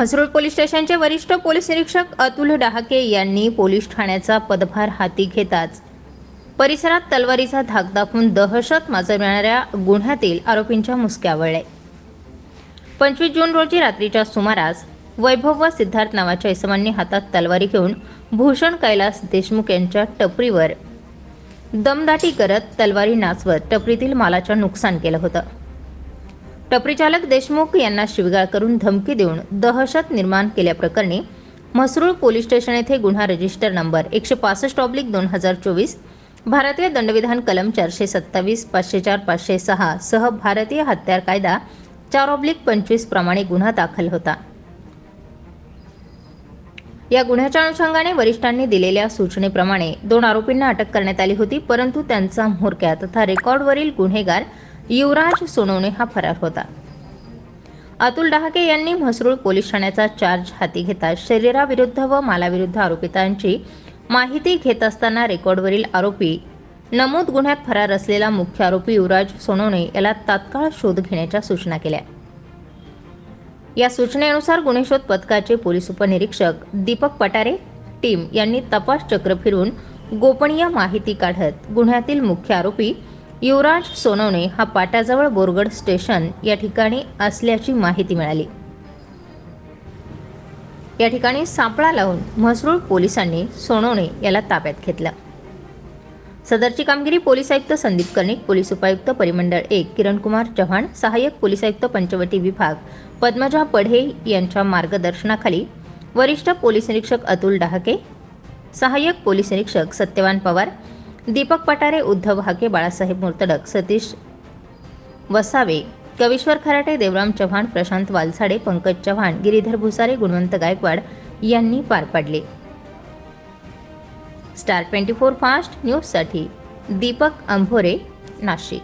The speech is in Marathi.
म्हसरूळ पोलीस स्टेशनचे वरिष्ठ पोलीस निरीक्षक अतुल डहाके यांनी पोलीस ठाण्याचा पदभार हाती घेताच परिसरात तलवारीचा धाक दाखवून दहशत माजवणाऱ्या गुन्ह्यातील आरोपींच्या मुसक्या वळले पंचवीस जून रोजी रात्रीच्या सुमारास वैभव व सिद्धार्थ नावाच्या इसमांनी हातात तलवारी घेऊन भूषण कैलास देशमुख यांच्या टपरीवर दमदाटी करत तलवारी नाचवत टपरीतील मालाचं नुकसान केलं होतं. टपरीचालक देशमुख यांना शिवगाळ करून धमकी देऊन दहशत निर्माण केल्याप्रकरणी म्हसरूळ पोलीस स्टेशन येथे गुन्हा रजिस्टर नंबर एकशे पासष्ट ऑब्लिक दोन हजार चोवीस भारतीय दंडविधान कलम चारशे सत्तावीस पाचशे चार पाचशे सहा सह भारतीय हत्यार कायदा चार ऑब्लिक पंचवीस प्रमाणे गुन्हा दाखल होता. या गुन्ह्याच्या अनुषंगाने वरिष्ठांनी दिलेल्या सूचनेप्रमाणे दोन आरोपींना अटक करण्यात आली होती परंतु त्यांचा म्होरक्या तथा रेकॉर्डवरील गुन्हेगार युवराज सोनवणे हा फरार होता. अतुल डहाके यांनी म्हसरूळ पोलीस ठाण्याचा चार्ज हाती घेता शरीराविरुद्ध व मालाविरुद्ध आरोपितांची माहिती घेत असताना रेकॉर्डवरील आरोपी नमूद गुन्ह्यात फरार असलेला मुख्य आरोपी युवराज सोनवणे याला तात्काळ शोध घेण्याच्या सूचना केल्या. या सूचनेनुसार गुन्हे शोध पथकाचे पोलीस उपनिरीक्षक दीपक पटारे टीम यांनी तपास चक्र फिरून गोपनीय माहिती काढत गुन्ह्यातील मुख्य आरोपी युवराज सोनवणे हा पाटाजवळ बोरगड स्टेशन या ठिकाणी असल्याची माहिती मिळाली. या ठिकाणी सापळा लावून म्हसरूळ पोलिसांनी सोनवणे याला ताब्यात घेतलं. सदरची कामगिरी पोलीस आयुक्त संदीप कर्णिक पोलीस उपायुक्त परिमंडळ एक किरणकुमार चव्हाण सहाय्यक पोलीस आयुक्त पंचवटी विभाग पद्मजा पढे यांच्या मार्गदर्शनाखाली वरिष्ठ पोलीस निरीक्षक अतुल डहाके सहाय्यक पोलीस निरीक्षक सत्यवान पवार दीपक पटारे उद्धव हाके बाळासाहेब मुर्तडक सतीश वसावे कविश्वर खराटे देवराम चव्हाण प्रशांत वालसाडे पंकज चव्हाण गिरीधर भुसारे गुणवंत गायकवाड यांनी पार पाडले. स्टार ट्वेंटी फोर फास्ट न्यूजसाठी दीपक अंभोरे नाशिक.